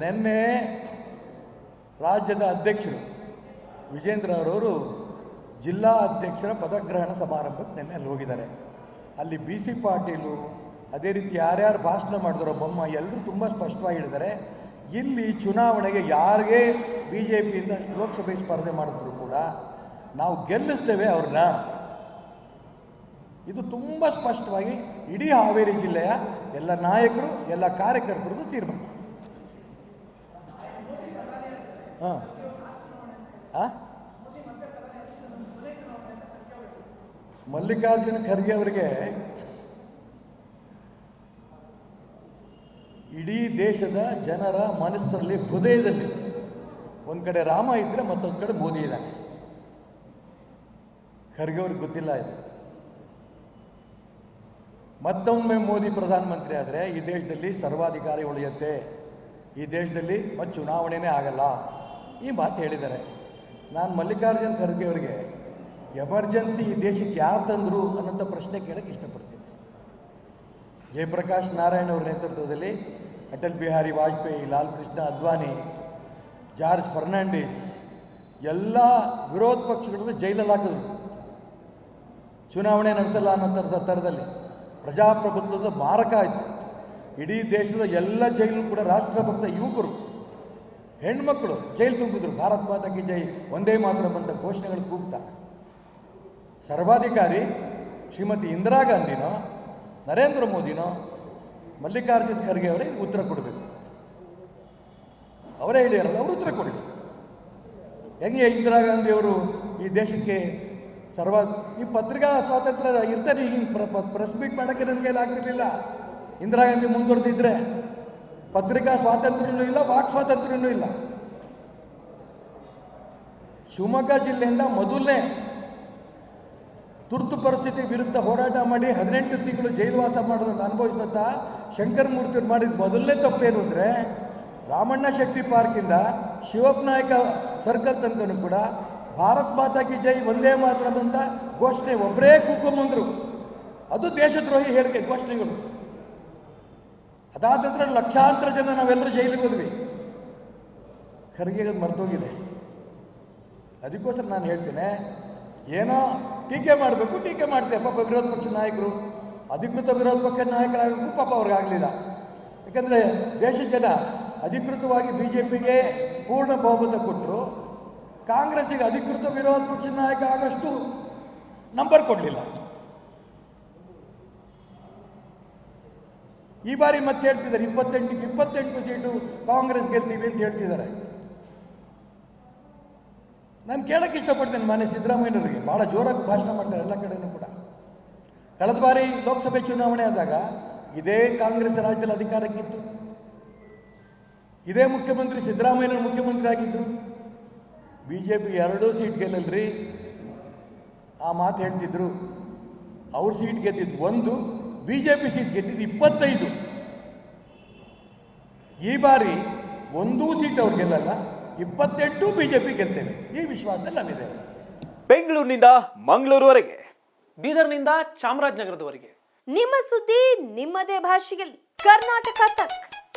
ನಿನ್ನೆ ರಾಜ್ಯದ ಅಧ್ಯಕ್ಷರು ವಿಜೇಂದ್ರ ಅವರವರು ಜಿಲ್ಲಾ ಅಧ್ಯಕ್ಷರ ಪದಗ್ರಹಣ ಸಮಾರಂಭಕ್ಕೆ ನಿನ್ನೆ ಅಲ್ಲಿ ಹೋಗಿದ್ದಾರೆ. ಅಲ್ಲಿ ಬಿ ಸಿ ಪಾಟೀಲು ಅದೇ ರೀತಿ ಯಾರ್ಯಾರು ಭಾಷಣ ಮಾಡಿದ್ರು ಬೊಮ್ಮ ಎಲ್ಲರೂ ತುಂಬ ಸ್ಪಷ್ಟವಾಗಿ ಹೇಳಿದ್ದಾರೆ. ಇಲ್ಲಿ ಚುನಾವಣೆಗೆ ಯಾರಿಗೆ ಬಿ ಜೆ ಪಿಯಿಂದ ಲೋಕಸಭೆ ಸ್ಪರ್ಧೆ ಮಾಡಿದ್ರು ಕೂಡ ನಾವು ಗೆಲ್ಲಿಸ್ತೇವೆ ಅವ್ರನ್ನ. ಇದು ತುಂಬ ಸ್ಪಷ್ಟವಾಗಿ ಇಡೀ ಹಾವೇರಿ ಜಿಲ್ಲೆಯ ಎಲ್ಲ ನಾಯಕರು, ಎಲ್ಲ ಕಾರ್ಯಕರ್ತರದ್ದು ತೀರ್ಮಾನ. ಹಾಂ? ಮಲ್ಲಿಕಾರ್ಜುನ ಖರ್ಗೆ ಅವರಿಗೆ ಇಡೀ ದೇಶದ ಜನರ ಮನಸ್ಸಲ್ಲಿ ಹೃದಯದಲ್ಲಿ ಒಂದು ಕಡೆ ರಾಮ ಇದ್ದರೆ ಮತ್ತೊಂದು ಕಡೆ ಮೋದಿ ಇದ್ದಾನೆ. ಖರ್ಗೆ ಅವ್ರಿಗೆ ಗೊತ್ತಿಲ್ಲ ಇದು. ಮತ್ತೊಮ್ಮೆ ಮೋದಿ ಪ್ರಧಾನಮಂತ್ರಿ ಆದರೆ ಈ ದೇಶದಲ್ಲಿ ಸರ್ವಾಧಿಕಾರಿ ಉಳಿಯುತ್ತೆ. ಈ ದೇಶದಲ್ಲಿ ಮತ್ತೆ ಚುನಾವಣೆನೇ ಆಗಲ್ಲ. ಈ ಮಾತು ಹೇಳಿದ್ದಾರೆ. ನಾನು ಮಲ್ಲಿಕಾರ್ಜುನ್ ಖರ್ಗೆ ಅವರಿಗೆ, ಎಮರ್ಜೆನ್ಸಿ ಈ ದೇಶಕ್ಕೆ ಯಾರು ತಂದರು? ಅನ್ನೋಂಥ ಪ್ರಶ್ನೆ ಕೇಳೋಕ್ಕೆ ಇಷ್ಟಪಡ್ತೀನಿ. ಜಯಪ್ರಕಾಶ್ ನಾರಾಯಣ್ ಅವರ ನೇತೃತ್ವದಲ್ಲಿ ಅಟಲ್ ಬಿಹಾರಿ ವಾಜಪೇಯಿ ಲಾಲ್ ಕೃಷ್ಣ ಅದ್ವಾನಿ ಜಾರ್ಜ್ ಫರ್ನಾಂಡಿಸ್, ಎಲ್ಲ ವಿರೋಧ ಪಕ್ಷಗಳನ್ನು ಜೈಲಲ್ಲಿ ಹಾಕಿದ್ರು. ಚುನಾವಣೆ ನಡೆಸಲ್ಲ ಅನ್ನೋ ಥರದ ಥರದಲ್ಲಿ ಪ್ರಜಾಪ್ರಭುತ್ವದ ಮಾರಕ ಆಯಿತು. ಇಡೀ ದೇಶದ ಎಲ್ಲ ಜೈಲು ಕೂಡ ರಾಷ್ಟ್ರಭಕ್ತ ಯುವಕರು ಹೆಣ್ಮಕ್ಳು ಜೈಲು ತುಂಬಿದ್ರು. ಭಾರತ್ ಮಾತಾ ಕಿ ಜೈ. ಒಂದೇ ಮಾತ್ರ ಬಂದ ಘೋಷಣೆಗಳು ಕೂಗ್ತಾ. ಸರ್ವಾಧಿಕಾರಿ ಶ್ರೀಮತಿ ಇಂದಿರಾ ಗಾಂಧಿನೋ, ನರೇಂದ್ರ ಮೋದಿನೋ, ಮಲ್ಲಿಕಾರ್ಜುನ್ ಖರ್ಗೆ ಅವರೇ ಉತ್ತರ ಕೊಡಬೇಕು. ಅವರೇ ಹೇಳಿರಲ್ಲ ಅವರು ಉತ್ತರ ಕೊಡಲಿ. ಹೆಂಗೆ ಇಂದಿರಾ ಗಾಂಧಿಯವರು ಈ ದೇಶಕ್ಕೆ ಸರ್ವ, ಈ ಪತ್ರಿಕಾ ಸ್ವಾತಂತ್ರ್ಯ ಇರ್ತಾರೆ ಈಗ ಪ್ರೆಸ್ ಮೀಟ್ ಮಾಡೋಕ್ಕೆ ನನಗೆ ಆಗ್ತಿರ್ಲಿಲ್ಲ? ಇಂದಿರಾ ಗಾಂಧಿ ಮುಂದುವರೆದಿದ್ರೆ ಪತ್ರಿಕಾ ಸ್ವಾತಂತ್ರ್ಯನೂ ಇಲ್ಲ, ವಾಕ್ ಸ್ವಾತಂತ್ರ್ಯನೂ ಇಲ್ಲ. ಶಿವಮೊಗ್ಗ ಜಿಲ್ಲೆಯಿಂದ ಮೊದಲನೇ ತುರ್ತು ಪರಿಸ್ಥಿತಿ ವಿರುದ್ಧ ಹೋರಾಟ ಮಾಡಿ ಹದಿನೆಂಟು ತಿಂಗಳು ಜೈಲುವಾಸ ಮಾಡೋದನ್ನು ಅನುಭವಿಸಿದಂಥ ಶಂಕರಮೂರ್ತಿ ಮಾಡಿದ ಮೊದಲನೇ ತಪ್ಪೇನು ಅಂದರೆ ರಾಮಣ್ಣ ಶಕ್ತಿ ಪಾರ್ಕಿಂದ ಶಿವಪ್ಪ ನಾಯಕ ಸರ್ಕಲ್ ತನಕನೂ ಕೂಡ ಭಾರತ್ ಮಾತಾ ಕಿ ಜೈ ಒಂದೇ ಮಾತ್ರ ಅಂತ ಘೋಷಣೆ ಒಬ್ಬರೇ ಕೂಕೊಂಬಂದರು ಅದು ದೇಶದ್ರೋಹಿ ಹೇಳಿಕೆ ಘೋಷಣೆಗಳು. ಅದಾದ ನಂತರ ಲಕ್ಷಾಂತರ ಜನ ನಾವೆಲ್ಲರೂ ಜೈಲಿಗೆ ಹೋದ್ವಿ. ಖರ್ಗೆ ಅದು ಮರ್ತೋಗಿದೆ ಅದಕ್ಕೋಸ್ಕರ ನಾನು ಹೇಳ್ತೇನೆ, ಏನೋ ಟೀಕೆ ಮಾಡಬೇಕು, ಟೀಕೆ ಮಾಡ್ತೇವೆ. ಪಾಪ ವಿರೋಧ ಪಕ್ಷ ನಾಯಕರು, ಅಧಿಕೃತ ವಿರೋಧ ಪಕ್ಷ ನಾಯಕರಾಗಬೇಕು, ಪಾಪ ಅವ್ರಿಗಾಗಲಿಲ್ಲ ಯಾಕಂದರೆ ದೇಶ ಜನ ಅಧಿಕೃತವಾಗಿ ಬಿ ಜೆ ಪಿಗೆ ಪೂರ್ಣ ಬಹುಮತ ಕೊಟ್ಟರು. ಕಾಂಗ್ರೆಸ್ಸಿಗೆ ಅಧಿಕೃತ ವಿರೋಧ ಪಕ್ಷ ನಾಯಕ ಆಗಷ್ಟು ನಂಬರ್ ಕೊಡಲಿಲ್ಲ. ಈ ಬಾರಿ ಮತ್ತೆ ಹೇಳ್ತಿದ್ದಾರೆ ಇಪ್ಪತ್ತೆಂಟಿಗೆ ಇಪ್ಪತ್ತೆಂಟು ಸೀಟು ಕಾಂಗ್ರೆಸ್ ಗೆಲ್ತೀವಿ ಅಂತ ಹೇಳ್ತಿದ್ದಾರೆ. ನಾನು ಕೇಳಕ್ಕೆ ಇಷ್ಟಪಡ್ತೇನೆ ಮಾನ್ಯ ಸಿದ್ದರಾಮಯ್ಯನವರಿಗೆ ಭಾಳ ಜೋರಾಗಿ ಭಾಷಣ ಮಾಡ್ತಾರೆ ಎಲ್ಲ ಕಡೆನೂ ಕೂಡ. ಕಳೆದ ಬಾರಿ ಲೋಕಸಭೆ ಚುನಾವಣೆ ಆದಾಗ ಇದೇ ಕಾಂಗ್ರೆಸ್ ರಾಜ್ಯದಲ್ಲಿ ಅಧಿಕಾರಕ್ಕಿತ್ತು. ಇದೇ ಮುಖ್ಯಮಂತ್ರಿ ಸಿದ್ದರಾಮಯ್ಯನವರು ಮುಖ್ಯಮಂತ್ರಿ ಆಗಿದ್ದರು ಬಿ ಜೆ ಪಿ ಎರಡೂ ಸೀಟ್ ಗೆಲ್ಲಲ್ರಿ? ಆ ಮಾತು ಹೇಳ್ತಿದ್ರು. ಅವ್ರ ಸೀಟ್ ಗೆದ್ದಿದ್ದು ಒಂದು ಬಿ ಜೆ ಪಿ ಸೀಟ್ ಗೆದ್ದಿದ್ದು ಇಪ್ಪತ್ತೈದು. ಈ ಬಾರಿ ಒಂದೂ ಸೀಟ್ ಅವ್ರು ಗೆಲ್ಲಲ್ಲ ಇಪ್ಪತ್ತೆಂಟು ಬಿ ಜೆ ಪಿ ಗೆಲ್ತೇವೆ. ಈ ವಿಶ್ವಾಸದಲ್ಲಿ ನಾವಿದ್ದೇವೆ ಬೆಂಗಳೂರಿನಿಂದ ಮಂಗಳೂರುವರೆಗೆ. ಬೀದರ್ನಿಂದ ಚಾಮರಾಜನಗರದವರೆಗೆ. ನಿಮ್ಮ ಸುದ್ದಿ ನಿಮ್ಮದೇ ಭಾಷೆಯಲ್ಲಿ. ಕರ್ನಾಟಕ ತಕ್.